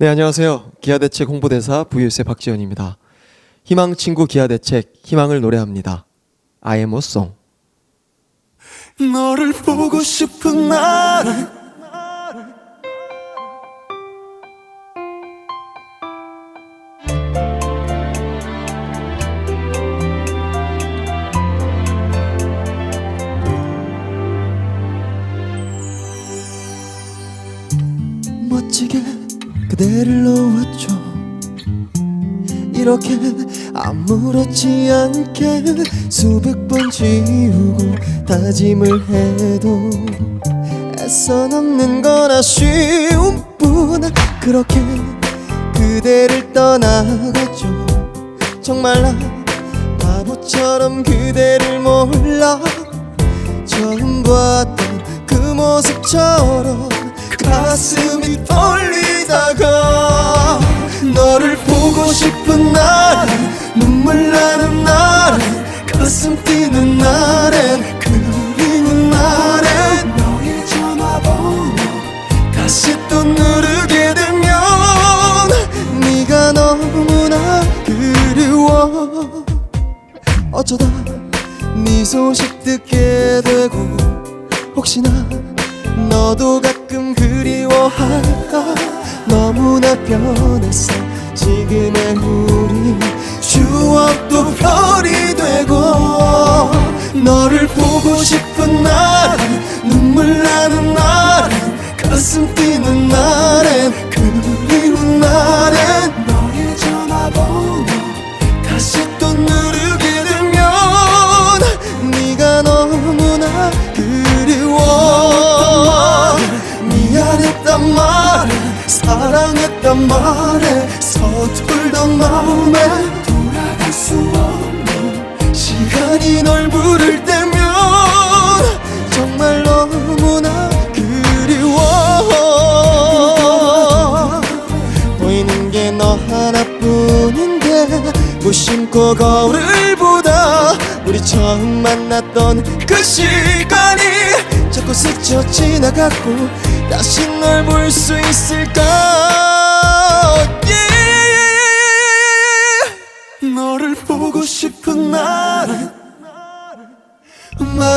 네, 안녕하세요. 기아대책 홍보대사 VUS의 박지현입니다. 희망 친구 기아대책 희망을 노래합니다. I am a song. 너를 보고 싶은 나는 멋지게 그대를 놓았죠. 이렇게 아무렇지 않게 수백 번 지우고 다짐을 해도 애써 넘는 건 아쉬움 뿐. 그렇게 그대를 떠나갔죠. 정말 나 바보처럼 그대를 몰라. 처음 봤던 그 모습처럼 가슴이 떨리 싶은 날엔 눈물 나는 날엔 가슴 뛰는 날엔 그리운 날엔 너의 전화번호 다시 또 누르게 되면 네가 너무나 그리워. 어쩌다 네 소식 듣게 되고 혹시나 너도 가끔 그리워할까? 너무나 변했어 지금의 우리 추억도 별이 되고 너를 보고 싶은 날엔 눈물 나는 날엔 가슴 뛰는 날엔 그리운 날엔 너의 전화번호 다시 또 누르게 되면 네가 너무나 그리워. 미안했단 말에 사랑했단 말에 서툴던 마음에 돌아갈 수 없는 시간이 널 부를 때면 정말 너무나 그리워. 보이는 게 너 하나뿐인데 무심코 거울을 보다 우리 처음 만났던 그 시간이 자꾸 스쳐 지나갔고 다시 널 볼 수 있을까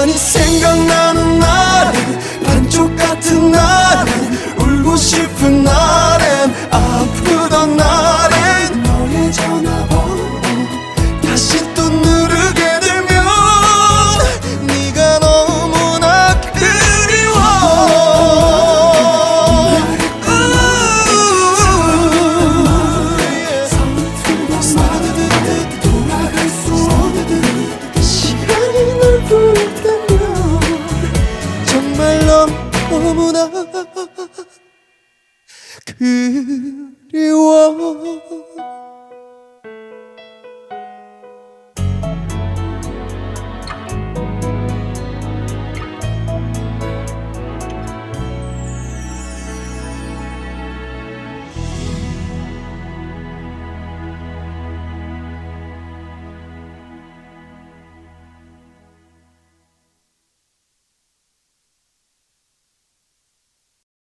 많이 생각나는 you.